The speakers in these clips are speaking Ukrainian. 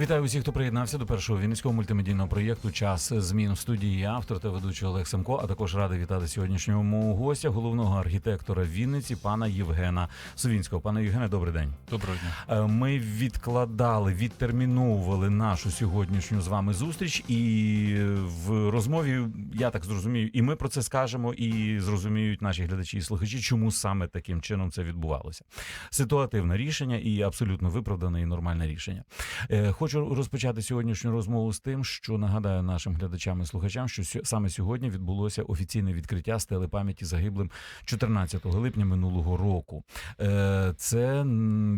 Вітаю усіх, хто приєднався до першого вінницького мультимедійного проєкту Час змін в студії Я, автор та ведучий Олег Семко. А також радий вітати сьогоднішнього гостя, головного архітектора Вінниці, пана Євгена Совінського. Пане Євгене, добрий день. Доброго дня. Е, Ми відкладали, відтерміновували нашу сьогоднішню з вами зустріч, і в розмові я так зрозумію, і ми про це скажемо, і зрозуміють наші глядачі і слухачі, чому саме таким чином це відбувалося. Ситуативне рішення і абсолютно виправдане і нормальне рішення. Е, Хочу розпочати сьогоднішню розмову з тим, що нагадаю нашим глядачам і слухачам, що саме сьогодні відбулося офіційне відкриття стели пам'яті загиблим 14 липня минулого року. Е, Це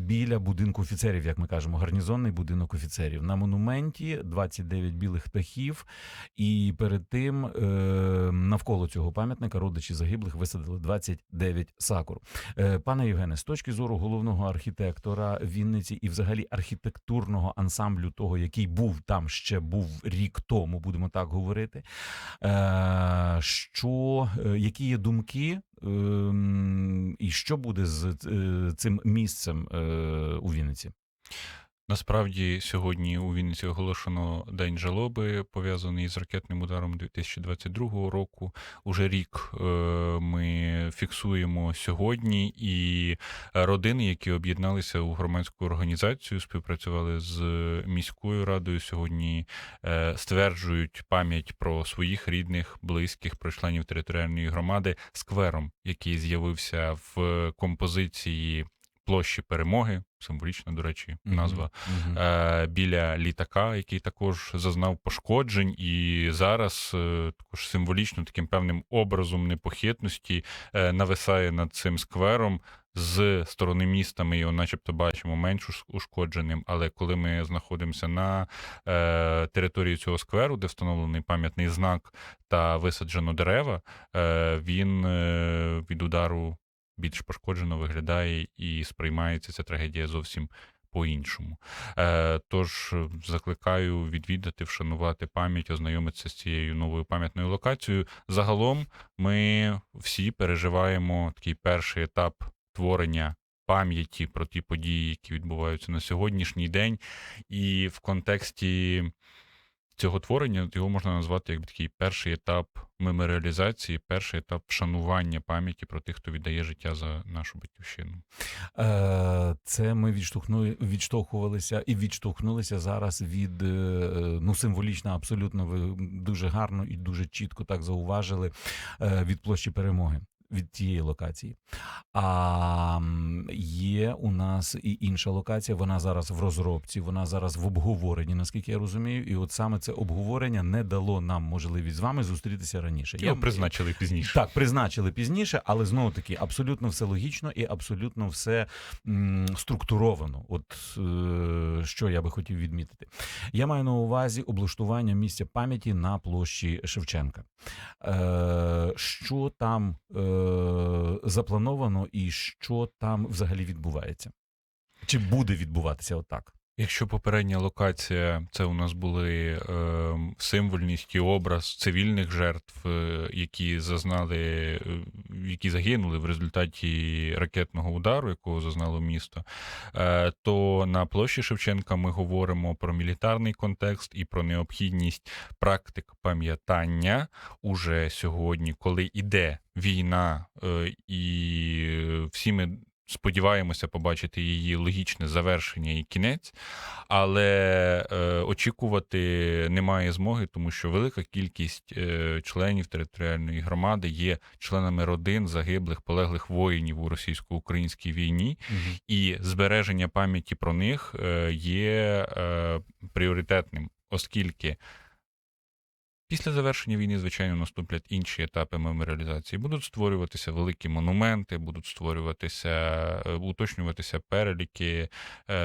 біля будинку офіцерів, як ми кажемо, гарнізонний будинок офіцерів. На монументі 29 білих птахів, і перед тим е, навколо цього пам'ятника родичі загиблих висадили 29 сакур. Е, Пане Євгене, з точки зору головного архітектора Вінниці і взагалі архітектурного ансамблю того, який був там ще був рік тому, будемо так говорити. е, Що е, які є думки, ем, і що буде з е, цим місцем у Вінниці? Насправді сьогодні у Вінниці оголошено день жалоби, пов'язаний з ракетним ударом 2022 року. Уже рік е, ми фіксуємо сьогодні, і родини, які об'єдналися у громадську організацію, співпрацювали з міською радою. Сьогодні е, стверджують пам'ять про своїх рідних, близьких, про членів територіальної громади сквером, який з'явився в композиції площі перемоги. Символічна, до речі, назва Мгм. е, біля літака, який також зазнав пошкоджень, і зараз е, також символічно таким певним образом непохитності е, нависає над цим сквером. З сторони міста ми його, начебто, бачимо менш ушкодженим, але коли ми знаходимося на е, території цього скверу, де встановлений пам'ятний знак та висаджено дерева, е, він е, від удару більш пошкоджено виглядає і сприймається ця трагедія зовсім по-іншому. Е, тож е, закликаю відвідати, вшанувати пам'ять, ознайомитися з цією новою пам'ятною локацією. Загалом ми всі переживаємо такий перший етап творення. Пам'яті про ті події, які відбуваються на сьогоднішній день, і в контексті цього творення його можна назвати як такий перший етап меморіалізації, перший етап вшанування пам'яті про тих, хто віддає життя за нашу батьківщину. Е, Це ми відштовхнули, відштовхувалися і відштовхнулися зараз від е, ну символічно, абсолютно ви дуже гарно і дуже чітко так зауважили е, від площі перемоги. Від тієї локації. А є у нас і інша локація. Вона зараз в розробці, вона зараз в обговоренні, наскільки я розумію. І от саме це обговорення не дало нам можливість з вами зустрітися раніше. Його призначили пізніше. Так, призначили пізніше, але знову таки абсолютно все логічно і абсолютно все м, структуровано. От е, що я би хотів відмітити. Я маю на увазі облаштування місця пам'яті на площі Шевченка. Е, що там е, заплановано і що там взагалі відбувається? Чи буде відбуватися отак? Якщо попередня локація це у нас були е, символьність і образ цивільних жертв, е, які зазнали, е, які загинули в результаті ракетного удару, якого зазнало місто, е, то на площі Шевченка ми говоримо про мілітарний контекст і про необхідність практик пам'ятання уже сьогодні, коли іде війна, е, і всі ми сподіваємося побачити її логічне завершення і кінець, але е, очікувати немає змоги, тому що велика кількість е, членів територіальної громади є членами родин загиблих полеглих воїнів у російсько-українській війні, і збереження пам'яті про них е, є е, пріоритетним, оскільки. Після завершення війни, звичайно, наступлять інші етапи меморіалізації. Будуть створюватися великі монументи, будуть створюватися, е, уточнюватися переліки, е,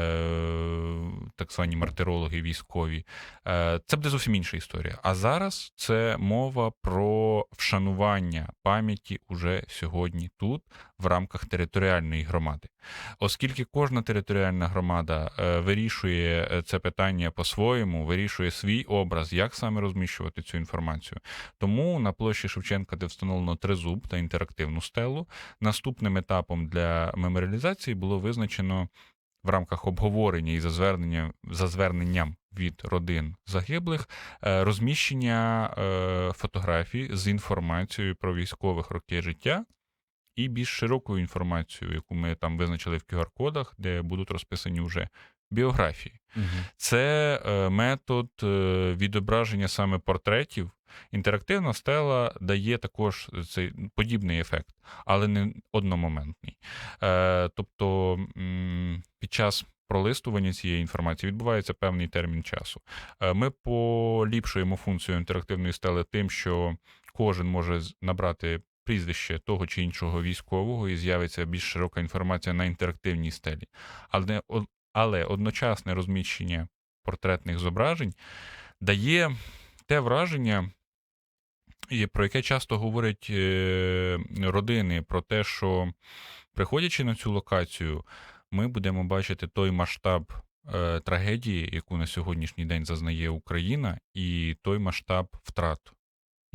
так звані мартирологи військові. Е, Це буде зовсім інша історія. А зараз це мова про вшанування пам'яті уже сьогодні тут, в рамках територіальної громади. Оскільки кожна територіальна громада е, вирішує е, це питання по-своєму, вирішує свій образ, як саме розміщувати цю інформацію. Тому на площі Шевченка, де встановлено тризуб та інтерактивну стелу, наступним етапом для меморіалізації було визначено в рамках обговорення і за зверненням, за зверненням від родин загиблих е, розміщення фотографій з інформацією про військових роки життя. І більш широкою інформацією, яку ми там визначили в QR-кодах, де будуть розписані вже біографії. Це е, метод е, відображення саме портретів. Інтерактивна стела дає також цей подібний ефект, але не одномоментний. Е, Тобто під час пролистування цієї інформації відбувається певний термін часу. Ми поліпшуємо функцію інтерактивної стели тим, що кожен може набрати прізвище того чи іншого військового і з'явиться більш широка інформація на інтерактивній стелі. Але, але одночасне розміщення портретних зображень дає те враження, про яке часто говорять е, родини, про те, що приходячи на цю локацію, ми будемо бачити той масштаб е, трагедії, яку на сьогоднішній день зазнає Україна, і той масштаб втрат,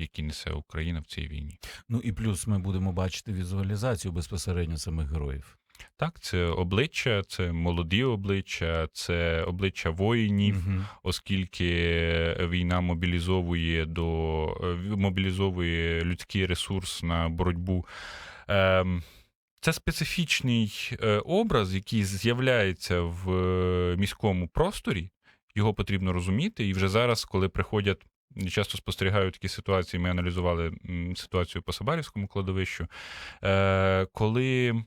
які несе Україна в цій війні. Ну і плюс ми будемо бачити візуалізацію безпосередньо самих героїв. Так, це обличчя, це молоді обличчя, це обличчя воїнів, Мгм. оскільки війна мобілізовує до е, мобілізовує людський ресурс на боротьбу. Ем, Це специфічний е, образ, який з'являється в е, міському просторі. Його потрібно розуміти. І вже зараз, коли приходять, часто спостерігаю такі ситуації, ми аналізували ситуацію по Сабарівському кладовищу, е, коли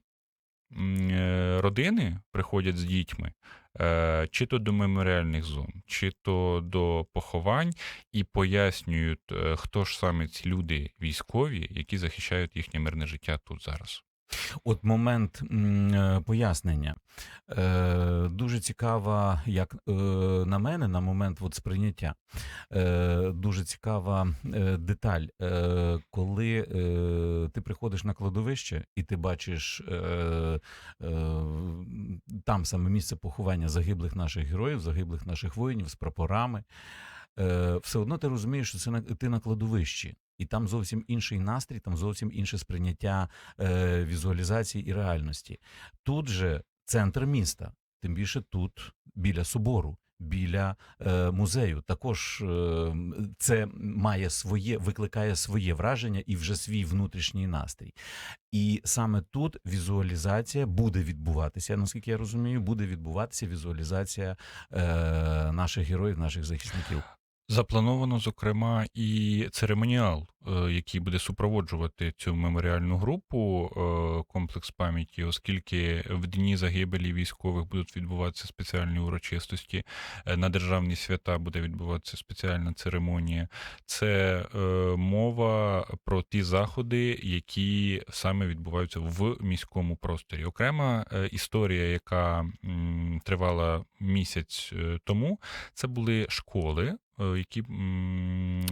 е, родини приходять з дітьми, е, чи то до меморіальних зон, чи то до поховань, і пояснюють, хто ж саме ці люди військові, які захищають їхнє мирне життя тут зараз. От момент е, пояснення. Е, дуже цікава, як е, на мене, на момент от сприйняття. Дуже цікава деталь. Коли ти приходиш на кладовище і ти бачиш там саме місце поховання загиблих наших героїв, загиблих наших воїнів з прапорами. Все одно ти розумієш, що це на ти на кладовищі, і там зовсім інший настрій, там зовсім інше сприйняття е, візуалізації і реальності. Тут же центр міста, тим більше тут, біля собору, біля е, музею. Також е, це має своє, викликає своє враження і вже свій внутрішній настрій. І саме тут візуалізація буде відбуватися, наскільки я розумію, буде відбуватися візуалізація е, наших героїв, наших захисників. Заплановано, зокрема, і церемоніал, е, який буде супроводжувати цю меморіальну групу е, комплекс пам'яті, оскільки в дні загибелі військових будуть відбуватися спеціальні урочистості, е, на державні свята буде відбуватися спеціальна церемонія. Це мова про ті заходи, які саме відбуваються в міському просторі. Окрема історія, яка тривала місяць тому, це були школи, які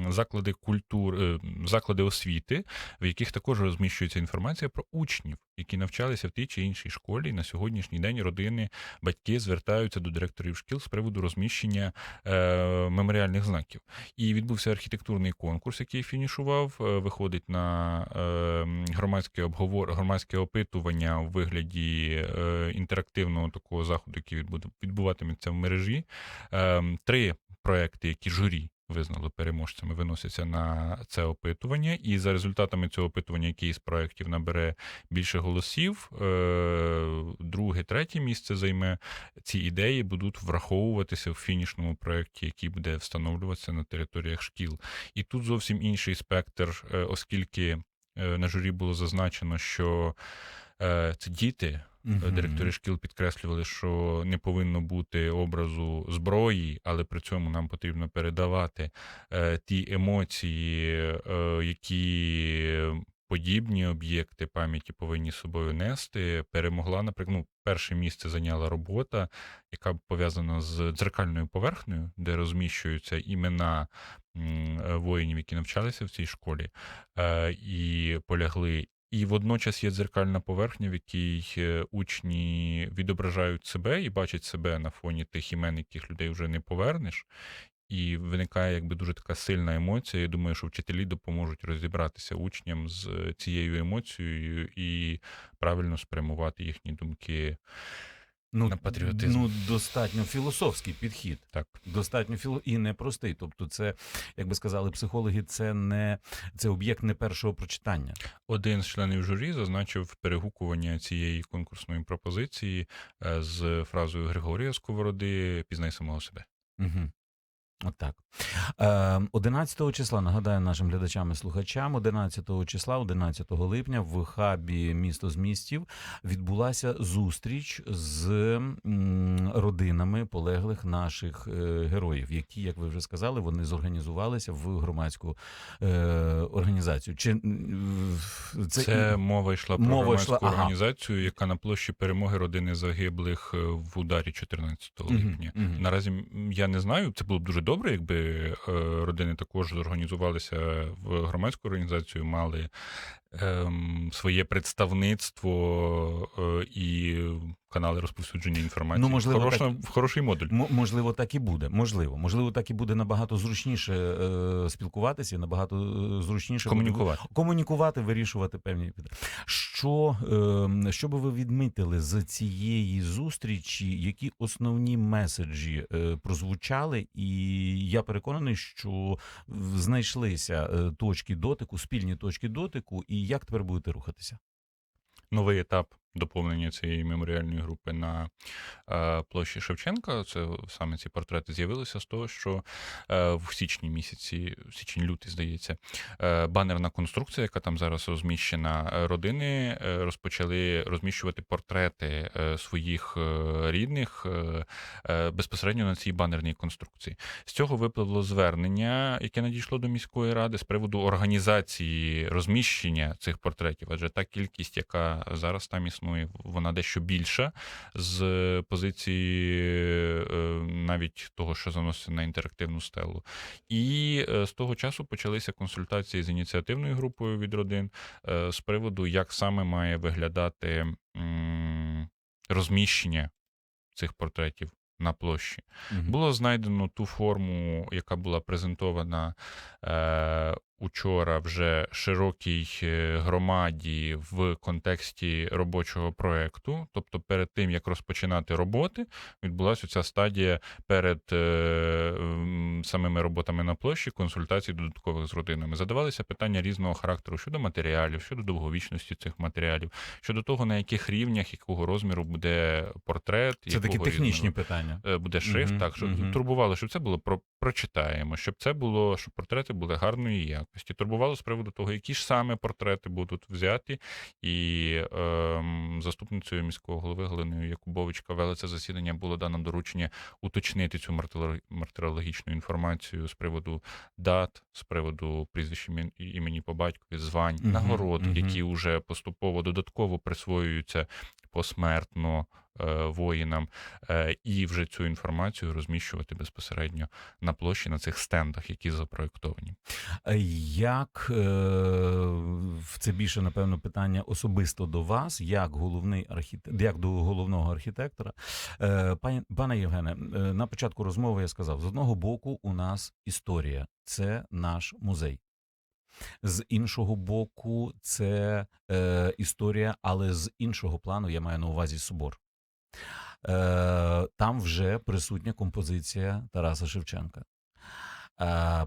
заклади культур, е, заклади освіти, в яких також розміщується інформація про учнів, які навчалися в тій чи іншій школі. І на сьогоднішній день родини, батьки звертаються до директорів шкіл з приводу розміщення е, меморіальних знаків. І відбувся архітектурний конкурс, який фінішував. е, Виходить на е, громадське обговор, громадське опитування у вигляді е, інтерактивного такого заходу, який відбуватиметься в мережі. Е, Три проекти, які журі визнали переможцями, виносяться на це опитування. І за результатами цього опитування, який з проєктів набере більше голосів, е, друге, третє місце займе. Ці ідеї будуть враховуватися в фінішному проєкті, який буде встановлюватися на територіях шкіл. І тут зовсім інший спектр, е, оскільки е, на журі було зазначено, що це діти. Мгм. Директори шкіл підкреслювали, що не повинно бути образу зброї, але при цьому нам потрібно передавати е, ті емоції, е, які подібні об'єкти пам'яті повинні з собою нести. Перемогла, наприклад, ну, перше місце зайняла робота, яка пов'язана з дзеркальною поверхнею, де розміщуються імена е, воїнів, які навчалися в цій школі, е, і полягли І водночас є дзеркальна поверхня, в якій е, учні відображають себе і бачать себе на фоні тих імен, яких людей вже не повернеш. І виникає якби дуже така сильна емоція. Я думаю, що вчителі допоможуть розібратися учням з е, цією емоцією і правильно спрямувати їхні думки. Ну, На патріотизм. ну, достатньо філософський підхід. Так. Достатньо філо... і непростий. Тобто, це, як би сказали психологи, це не це об'єкт не першого прочитання. Один з членів журі зазначив перегукування цієї конкурсної пропозиції е, з фразою Григорія Сковороди Пізнай самого себе. Угу. Отак. Е, 11 числа, нагадаю нашим глядачам і слухачам, 11 числа, 11 липня, в хабі місто з містів відбулася зустріч з родинами полеглих наших е, героїв, які, як ви вже сказали, вони зорганізувалися в громадську е, організацію. Чи Це, це, мова йшла про мова громадську йшла- ага. організацію, яка на площі перемоги родини загиблих е, в ударі 14 Мгм, липня. мгм. Наразі я не знаю. Це було б дуже добре, якби е, родини також зорганізувалися в громадську організацію, мали ем, своє представництво е, і канали розповсюдження інформації. Ну, можливо, Хороша, хороший модуль. М- можливо, так і буде. Можливо, можливо, так і буде набагато зручніше е, спілкуватися, набагато е, зручніше буде Комунікувати. комунікувати, вирішувати певні питання. Що, е, що би ви відмітили з цієї зустрічі? Які основні меседжі е, прозвучали? І я переконаний, що знайшлися точки дотику, спільні точки дотику, і як тепер будете рухатися? новий етап доповнення цієї меморіальної групи на е, площі Шевченка. Це саме ці портрети з'явилися з того, що е, в січні місяці, січень-лютий, здається, е, банерна конструкція, яка там зараз розміщена, родини розпочали розміщувати портрети своїх рідних безпосередньо на цій банерній конструкції. З цього випливло звернення, яке надійшло до міської ради з приводу організації розміщення цих портретів, адже та кількість, яка зараз там існує, вона дещо більша з позиції е, навіть того, що заноситься на інтерактивну стелу. І е, з того часу почалися консультації з ініціативною групою від родин е, з приводу, як саме має виглядати розміщення цих портретів на площі. Мгм. Було знайдено ту форму, яка була презентована е, учора вже широкій е, громаді в контексті робочого проекту. Тобто, перед тим як розпочинати роботи, відбулася ця стадія перед е, самими роботами на площі, консультацій додаткових з родинами. Задавалися питання різного характеру щодо матеріалів, щодо довговічності цих матеріалів, щодо того, на яких рівнях, якого розміру буде портрет, Це такі технічні питання. е, буде шрифт, Мгм, так, щоб мгм. турбувало, щоб це було про прочитаємо, щоб це було, щоб портрети були гарної якості. Турбувало з приводу того, які ж саме портрети будуть взяті. І ем, заступницею міського голови Галиною Якубовичка вели це засідання, було дано доручення уточнити цю мартиро- мартирологічну інформацію з приводу дат, з приводу прізвищ імен- імені по батькові, звань, нагород, які вже поступово додатково присвоюються посмертно е, воїнам, е, і вже цю інформацію розміщувати безпосередньо на площі на цих стендах, які запроектовані. Е, Як е, це більше напевно питання особисто до вас, як головний архітектор, як до головного архітектора, Е, пане Євгене, е, на початку розмови я сказав: з одного боку, у нас історія, це наш музей. З іншого боку, це е, історія, але з іншого плану я маю на увазі собор. Е, там вже присутня композиція Тараса Шевченка,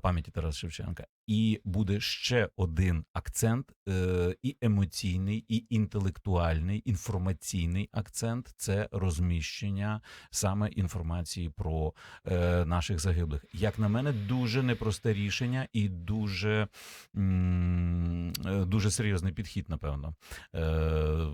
пам'яті Тараса Шевченка. І буде ще один акцент е, і емоційний, і інтелектуальний, інформаційний акцент це розміщення саме інформації про е, наших загиблих. Як на мене, дуже непросте рішення і дуже, е, дуже серйозний підхід, напевно. Е,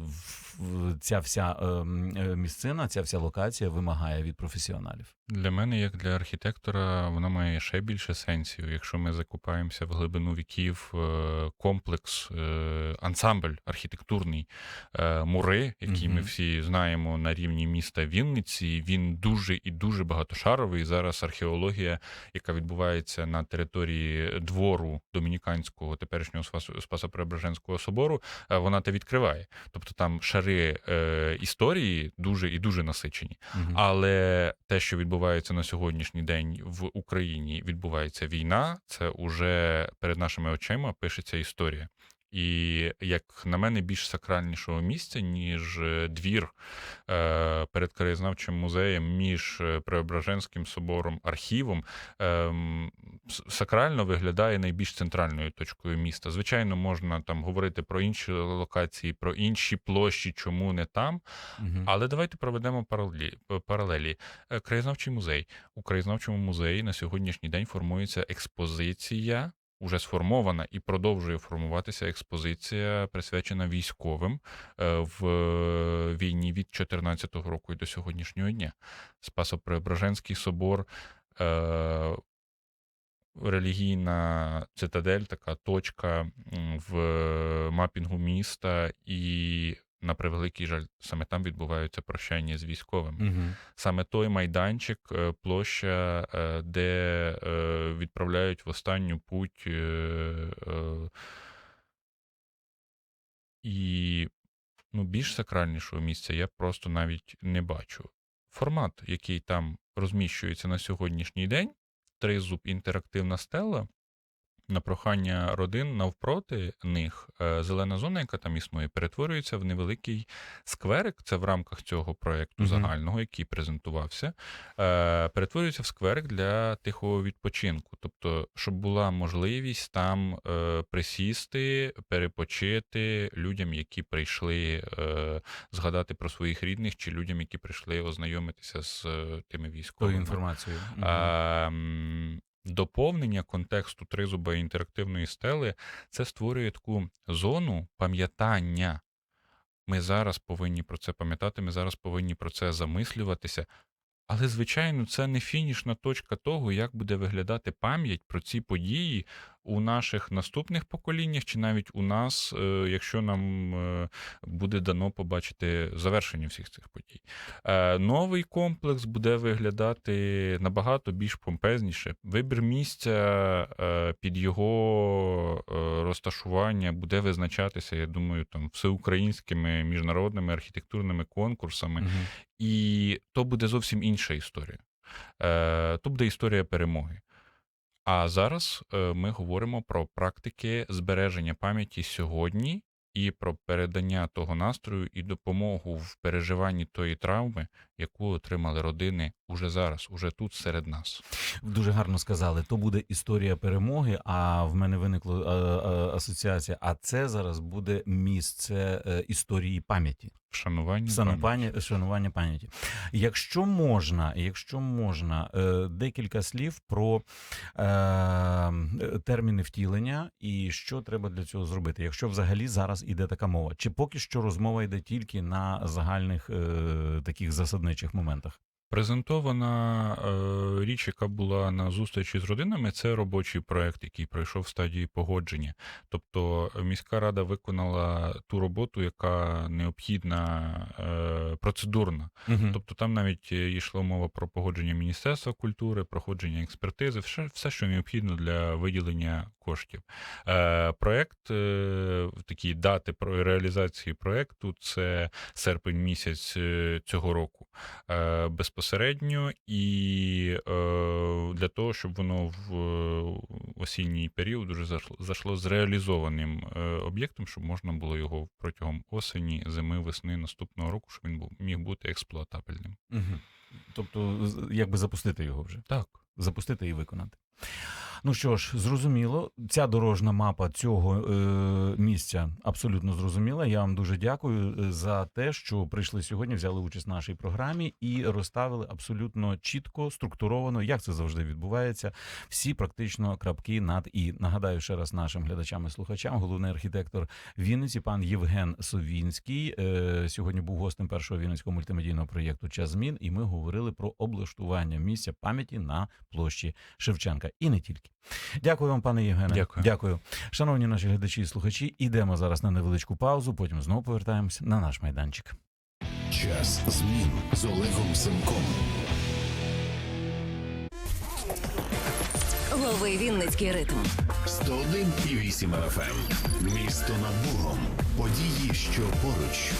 ця вся е, м, е, місцина, ця вся локація вимагає від професіоналів. Для мене, як для архітектора, вона має ще більш більше сенсів. Якщо ми закупаємося в глибину віків, е, комплекс, е, ансамбль архітектурний е, Мури, який ми всі знаємо на рівні міста Вінниці, він дуже і дуже багатошаровий. Зараз археологія, яка відбувається на території двору домініканського теперішнього Спас- Спасо-Преображенського собору, вона те відкриває. Тобто там шари історії дуже і дуже насичені. Мгм. Але те, що відбувається на сьогоднішній день в Україні, відбувається війна, це уже перед нашими очима пишеться історія. І як на мене, більш сакральнішого місця, ніж е, двір е, перед краєзнавчим музеєм, між е, Преображенським собором, архівом, ем, сакрально виглядає найбільш центральною точкою міста. Звичайно, можна там говорити про інші локації, про інші площі, чому не там. Мгм. Але давайте проведемо паралелі. паралелі. Краєзнавчий музей. У краєзнавчому музеї на сьогоднішній день формується експозиція. Уже сформована і продовжує формуватися експозиція, присвячена військовим е, в війні від 14-го року і до сьогоднішнього дня. Спасо-Преображенський собор, е, релігійна цитадель, така точка в мапінгу міста, і на превеликий жаль, саме там відбуваються прощання з військовими. Мгм. Саме той майданчик, е, площа, е, де е, відправляють в останню путь. І ну, більш сакральнішого місця я просто навіть не бачу. Формат, який там розміщується на сьогоднішній день, тризуб інтерактивна стела. На прохання родин навпроти них е, зелена зона, яка там існує, перетворюється в невеликий скверик. Це в рамках цього проєкту Мгм. загального, який презентувався. е, Перетворюється в скверик для тихого відпочинку. Тобто, щоб була можливість там е, присісти, перепочити людям, які прийшли згадати про своїх рідних, чи людям, які прийшли ознайомитися з тими Тою військовими. інформацією. Мгм. Ем, Доповнення контексту тризуба інтерактивної стели це створює таку зону пам'ятання. Ми зараз повинні про це пам'ятати, ми зараз повинні про це замислюватися. Але, звичайно, це не фінішна точка того, як буде виглядати пам'ять про ці події у наших наступних поколіннях, чи навіть у нас, е, якщо нам е, буде дано побачити завершення всіх цих подій. Е, Новий комплекс буде виглядати набагато більш помпезніше. Вибір місця під його розташування буде визначатися, я думаю, там всеукраїнськими міжнародними архітектурними конкурсами. Мгм. І то буде зовсім інша історія. То буде історія перемоги. А зараз е, ми говоримо про практики збереження пам'яті сьогодні і про передання того настрою і допомогу в переживанні тої травми, яку отримали родини уже зараз, уже тут серед нас. Дуже гарно сказали. То буде історія перемоги. А в мене виникла е, е, асоціація. А це зараз буде місце е, історії пам'яті. Вшанування. пам'яті. Шанування, шанування пам'яті. Якщо можна, якщо можна, декілька слів про терміни втілення і що треба для цього зробити, якщо взагалі зараз іде така мова, чи поки що розмова йде тільки на загальних е, таких засадничих моментах? Презентована е, річ, яка була на зустрічі з родинами, це робочий проект, який пройшов в стадії погодження. Тобто міська рада виконала ту роботу, яка необхідна е, процедурна. Тобто там навіть е, йшла мова про погодження Міністерства культури, проходження експертизи, все, все що необхідно для виділення коштів. Е, проект, е, такі дати про реалізації проекту це серпень місяць е, цього року. Е, безпосередньо і е, для того, щоб воно в осінній період уже зайшло, зайшло з реалізованим е, об'єктом, щоб можна було його протягом осені, зими, весни наступного року, щоб він був, міг бути експлуатабельним. Угу. Тобто, якби запустити його вже. Так. запустити і виконати. Ну що ж, зрозуміло, ця дорожна мапа цього е, місця абсолютно зрозуміла. Я вам дуже дякую е, за те, що прийшли сьогодні, взяли участь в нашій програмі і розставили абсолютно чітко, структуровано, як це завжди відбувається. Всі практично крапки над і нагадаю ще раз нашим глядачам і слухачам. Головний архітектор Вінниці, пан Євген Совінський. Е, сьогодні був гостем першого вінницького мультимедійного проєкту Час змін, і ми говорили про облаштування місця пам'яті на площі Шевченка. І не тільки. Дякую вам, пане Євгене. Дякую. Дякую. Шановні наші глядачі і слухачі, ідемо зараз на невеличку паузу, потім знову повертаємось на наш майданчик. Час змін з Олегом Семком. Лови Вінницький ритм. 101,8 FM. Місто над Богом. Події, що поруч.